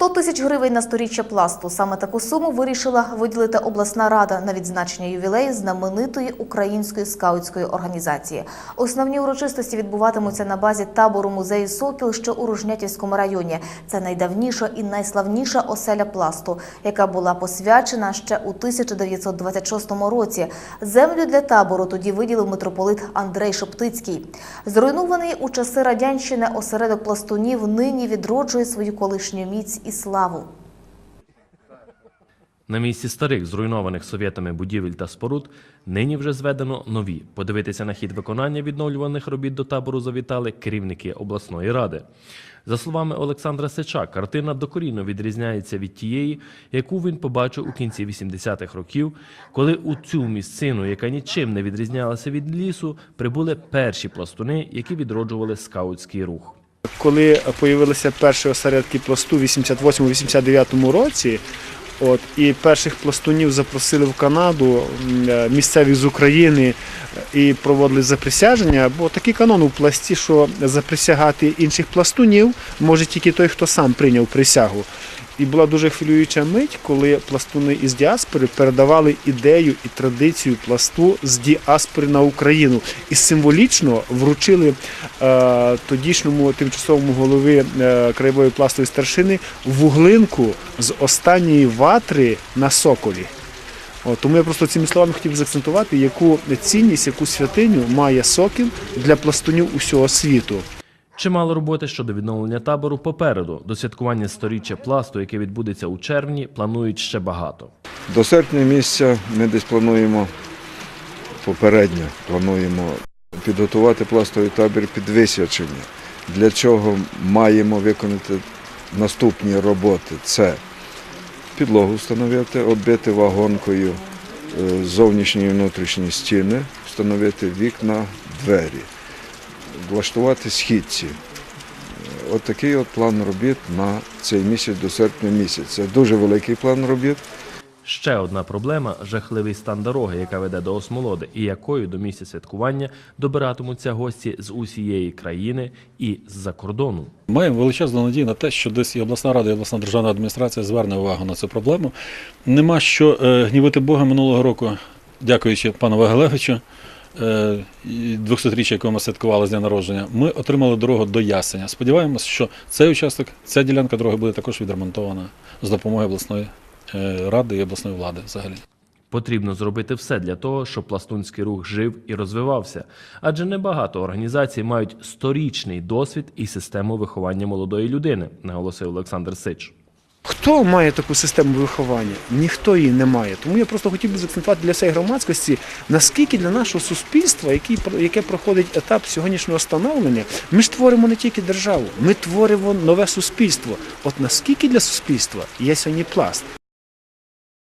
100 тисяч гривень на сторіччя пласту. Саме таку суму вирішила виділити обласна рада на відзначення ювілею знаменитої української скаутської організації. Основні урочистості відбуватимуться на базі табору музею Сокіл, що у Ружнятівському районі. Це найдавніша і найславніша оселя пласту, яка була посвячена ще у 1926 році. Землю для табору тоді виділив митрополит Андрей Шептицький. Зруйнований у часи радянщини осередок пластунів нині відроджує свою колишню міць і славу. На місці старих зруйнованих совєтами будівель та споруд нині вже зведено нові. Подивитися на хід виконання відновлюваних робіт до табору завітали керівники обласної ради. За словами Олександра Сича, картина докорінно відрізняється від тієї, яку він побачив у кінці 80-х років, коли у цю місцину, яка нічим не відрізнялася від лісу, прибули перші пластуни, які відроджували скаутський рух. Коли з'явилися перші осередки пласту в 88-89 році, от, і перших пластунів запросили в Канаду е, місцеві з України і проводили заприсяження, бо такий канон у пласті, що заприсягати інших пластунів може тільки той, хто сам прийняв присягу. І була дуже хвилююча мить, коли пластуни із діаспори передавали ідею і традицію пласту з діаспори на Україну і символічно вручили е, тодішньому тимчасовому голови е, краєвої пластової старшини вуглинку з останньої ватри на соколі. От, тому я просто цими словами хотів заакцентувати, яку цінність, яку святиню має сокіл для пластунів усього світу. Чимало роботи щодо відновлення табору попереду. До святкування сторіччя пласту, яке відбудеться у червні, планують ще багато. До серпня місяця ми десь плануємо попередньо плануємо підготувати пластовий табір під висвячення. Для чого маємо виконати наступні роботи? Це підлогу встановити, оббити вагонкою е, зовнішні і внутрішні стіни, встановити вікна, двері, влаштувати східці. От такий от план робіт на цей місяць до серпня місяця. Це дуже великий план робіт. Ще одна проблема жахливий стан дороги, яка веде до Осмолоди, і якою до місця святкування добиратимуться гості з усієї країни і з-за кордону. Маємо величезну надію на те, що десь і обласна рада, і обласна державна адміністрація зверне увагу на цю проблему. Нема що е, гнівити Бога минулого року, дякуючи пану Вагелевичу, е, 200-річчя, якого ми святкували з дня народження, ми отримали дорогу до Ясеня. Сподіваємося, що цей участок, ця ділянка дороги буде також відремонтована з допомогою обласної е, ради і обласної влади взагалі. Потрібно зробити все для того, щоб пластунський рух жив і розвивався, адже небагато організацій мають сторічний досвід і систему виховання молодої людини, наголосив Олександр Сич. Хто має таку систему виховання? Ніхто її не має. Тому я просто хотів би заакцентувати для всієї громадськості, наскільки для нашого суспільства, який, яке проходить етап сьогоднішнього становлення, ми ж творимо не тільки державу, ми творимо нове суспільство. От наскільки для суспільства є сьогодні пласт?